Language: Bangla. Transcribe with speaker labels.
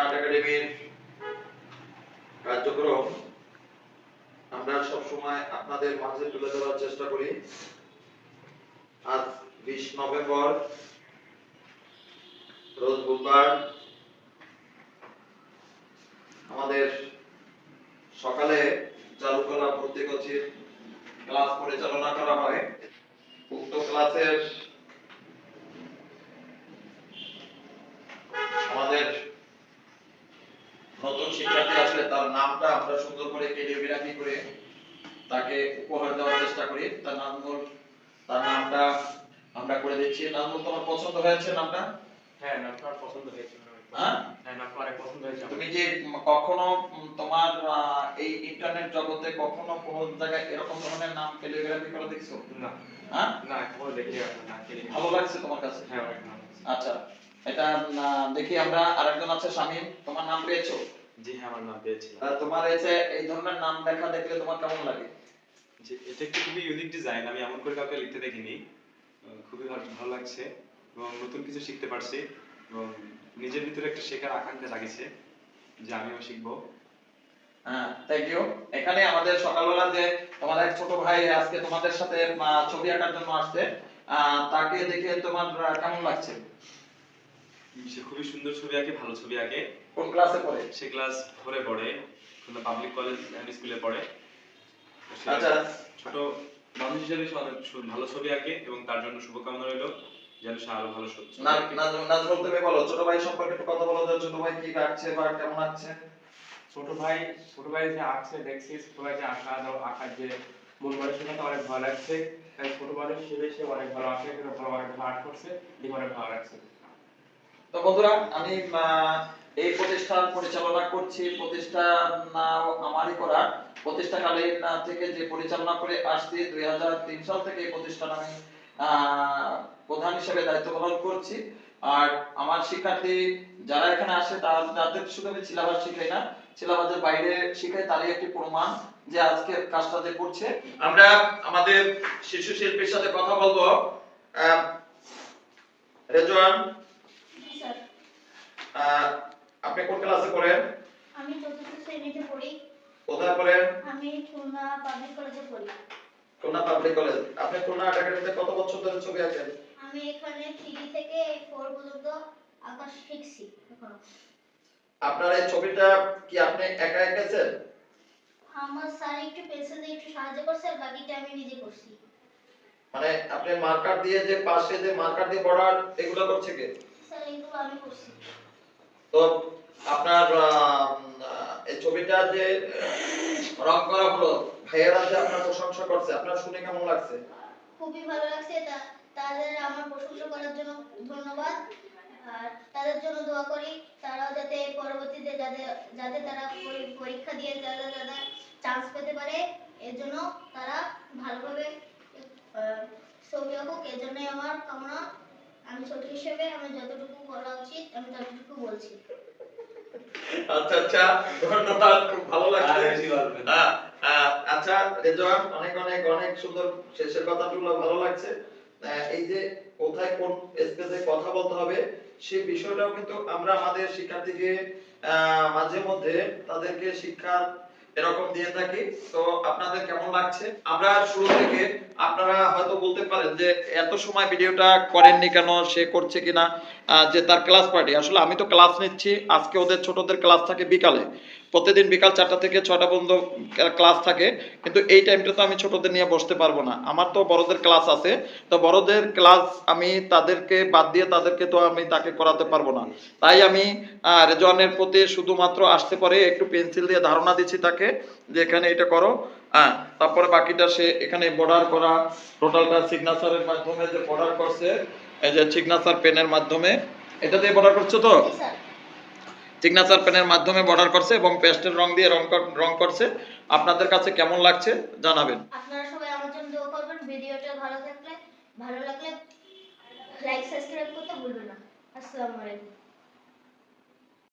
Speaker 1: আর্ট একাডেমির কার্যক্রম আমরা সবসময় আপনাদের মাঝে তুলে ধরার চেষ্টা করি। আজ বিশ নভেম্বর, রোজ বুধবার আমাদের সকালে চালু করা ভর্তি কোচিং ক্লাস পরিচালনা করা হয়। উক্ত ক্লাসের নামটা আমরা সুন্দর করে কেলিওগ্রাফি করে তাকে উপহার দেওয়ার চেষ্টা করি। তার নামগুল তার নামটা আমরা করে দিচ্ছি। নামগুল তোমার পছন্দ হয়েছে নামটা?
Speaker 2: হ্যাঁ আমার পছন্দ হয়েছে হ্যাঁ।
Speaker 1: হ্যাঁ?
Speaker 2: নাটক পছন্দ হয়েছে
Speaker 1: তুমি যে কখনো তোমার এই ইন্টারনেট জগতে কখনো কোনো জায়গায় এরকম ধরনের নাম ক্যালিগ্রাফি করে দেখছ?
Speaker 2: না।
Speaker 1: হ্যাঁ?
Speaker 2: না কখনো দেখিনি
Speaker 1: ভালো লাগছে তোমার কাছে?
Speaker 2: হ্যাঁ।
Speaker 1: আচ্ছা এটা দেখি আমরা আরেকজন আছে শামিম। তোমার নাম পেয়েছ?
Speaker 2: জি হ্যাঁ আমার নাম পেয়েছিলাম।
Speaker 1: তোমার এই যে এই ধরনের নাম লেখা দেখলে তোমার কেমন লাগে?
Speaker 3: যে এটা একটু খুবই ইউনিক ডিজাইন আমি এমন করে কাউকে লিখতে দেখিনি। খুবই ভালো লাগছে এবং নতুন কিছু শিখতে পারছি এবং নিজের ভিতরে একটা শেখার আকাঙ্ক্ষা জাগিছে যে আমিও শিখব।
Speaker 1: থ্যাংক ইউ এখানে আমাদের সকালবেলা যে তোমার এক ছোট ভাই আজকে তোমাদের সাথে ছবি আঁকার জন্য আসছে। তাকে দেখে তোমার কেমন লাগছে?
Speaker 3: সে খুবই সুন্দর ছবি আঁকে ভালো ছবি আঁকে।
Speaker 1: কোন ক্লাসে পড়ে?
Speaker 3: সে ক্লাস ফোরে পড়ে খুলনা পাবলিক কলেজ অ্যান্ড স্কুলে পড়ে।
Speaker 1: আচ্ছা।
Speaker 3: ছোট মানুষ হিসেবে সে অনেক ভালো ছবি আঁকে এবং তার জন্য শুভকামনা রইল যেন সে আরও ভালো ছবি
Speaker 1: না না নাজমুল তুমি বলো ছোট ভাই সম্পর্কে একটু কথা বলো ছোট ভাই কি আঁকছে বা কেমন আঁকছে?
Speaker 2: ছোট ভাই ছোট ভাই যে আঁকছে দেখছি ছোট ভাই যে আঁকা দাও আঁকার যে মন মানসিকতা অনেক ভালো লাগছে। তাই ছোট মানুষ হিসেবে সে অনেক ভালো আঁকে ভালো অনেক ভালো আর্ট করছে দেখে অনেক ভালো লাগছে।
Speaker 1: তো বন্ধুরা আমি এই প্রতিষ্ঠান পরিচালনা করছি। প্রতিষ্ঠান আহ, আমারই করা। প্রতিষ্ঠাকালীন আহ, থেকে যে পরিচালনা করে আসছি দুই সাল থেকে এই প্রতিষ্ঠান আমি প্রধান হিসেবে দায়িত্ব পালন করছি। আর আমার শিক্ষার্থী যারা এখানে আসে তারা তাদের শুধু আমি সিলেবাস শিখাই না সিলেবাসের বাইরে শিখাই তারই একটি প্রমাণ যে আজকে কাজটা যে করছে। আমরা আমাদের শিশু শিল্পীর সাথে কথা বলব। রেজওয়ান আপনি কোন ক্লাসে পড়েন?
Speaker 4: আমি চতুর্থ শ্রেণীতে পড়ি।
Speaker 1: কোথায় পড়েন?
Speaker 4: আমি খুলনা পাবলিক কলেজে পড়ি।
Speaker 1: Khulna public college. আপনি খুলনা আর্ট একাডেমিতে কত বছর ধরে ছবি আঁকেন?
Speaker 4: আমি এখানে থ্রি থেকে ফোর পর্যন্ত আঁকা শিখছি এখনও।
Speaker 1: আপনার এই ছবিটা কি আপনি একা এঁকেছেন?
Speaker 4: আমার স্যার একটু পেন্সিল দিয়ে একটু সাহায্য করছে আর বাকিটা আমি নিজে করছি।
Speaker 1: মানে আপনি মার্কার দিয়ে যে পাশে যে মার্কার দিয়ে বর্ডার এগুলো করছে কে?
Speaker 4: স্যার এগুলো আমি করছি।
Speaker 1: তো আপনার এই ছবিটা যে রং করা হলো, ভাইয়েরা যে আপনার প্রশংসা করছে, আপনার শুনে কেমন লাগছে?
Speaker 4: খুবই ভালো লাগছে তাদের আমার প্রশংসা করার জন্য ধন্যবাদ। আর তাদের জন্য দোয়া করি, তারাও যাতে পরবর্তীতে যাতে যাতে তারা পরীক্ষা দিয়ে যাতে তারা চান্স পেতে পারে, এর জন্য তারা ভালোভাবে ছবি আঁকুক, এর জন্যই আমার কামনা। আমি ছোট হিসেবে, আমি যতটুকু করা উচিত আমি ততটুকু বলছি।
Speaker 1: আচ্ছা আচ্ছা ধন্যবাদ খুব ভালো লাগছে
Speaker 3: বেশি বলবেন না।
Speaker 1: আহ, আহ, আচ্ছা রেজওয়ান অনেক অনেক অনেক সুন্দর শেষের কথাগুলো ভালো লাগছে। আহ, এই যে কোথায় কোন স্পেসে কথা বলতে হবে সেই বিষয়টাও কিন্তু আমরা আমাদের শিক্ষার্থীকে আহ, মাঝে মধ্যে তাদেরকে শিক্ষা এরকম দিয়ে থাকি। তো আপনাদের কেমন লাগছে? আমরা শুরু থেকে আপনারা হয়তো বলতে পারেন যে, এত সময় ভিডিওটা করেননি কেন? সে করছে কিনা? যে তার ক্লাস পার্টি আসলে আমি তো ক্লাস নিচ্ছি। আজকে ওদের ছোটদের ক্লাস থাকে বিকালে। প্রতিদিন বিকাল চারটা থেকে ছটা পর্যন্ত ক্লাস থাকে। কিন্তু এই টাইমটা তো আমি ছোটদের নিয়ে বসতে পারব না। আমার তো বড়দের ক্লাস আছে। তো বড়দের ক্লাস আমি তাদেরকে বাদ দিয়ে তাদেরকে তো আমি তাকে করাতে পারব না। তাই আমি রেজওয়ানের প্রতি শুধুমাত্র আসতে পারে একটু পেন্সিল দিয়ে ধারণা দিচ্ছি তাকে। যে এখানে এটা করো। হ্যাঁ তারপরে বাকিটা সে এখানে বর্ডার করা টোটালটা সিগনেচারের মাধ্যমে যে বর্ডার করছে এই যে সিগনেচার পেনের মাধ্যমে এটা দিয়ে বর্ডার করছ তো? সিগনেচার পেনের মাধ্যমে বর্ডার করছে এবং পেস্টের রং দিয়ে রং রং করছে। আপনাদের কাছে কেমন লাগছে জানাবেন।
Speaker 4: আপনারা সবাই আমার জন্য দোয়া করবেন। ভিডিওটা ভালো থাকলে ভালো লাগলে লাইক সাবস্ক্রাইব করতে ভুলবেন না। আসসালামু আলাইকুম।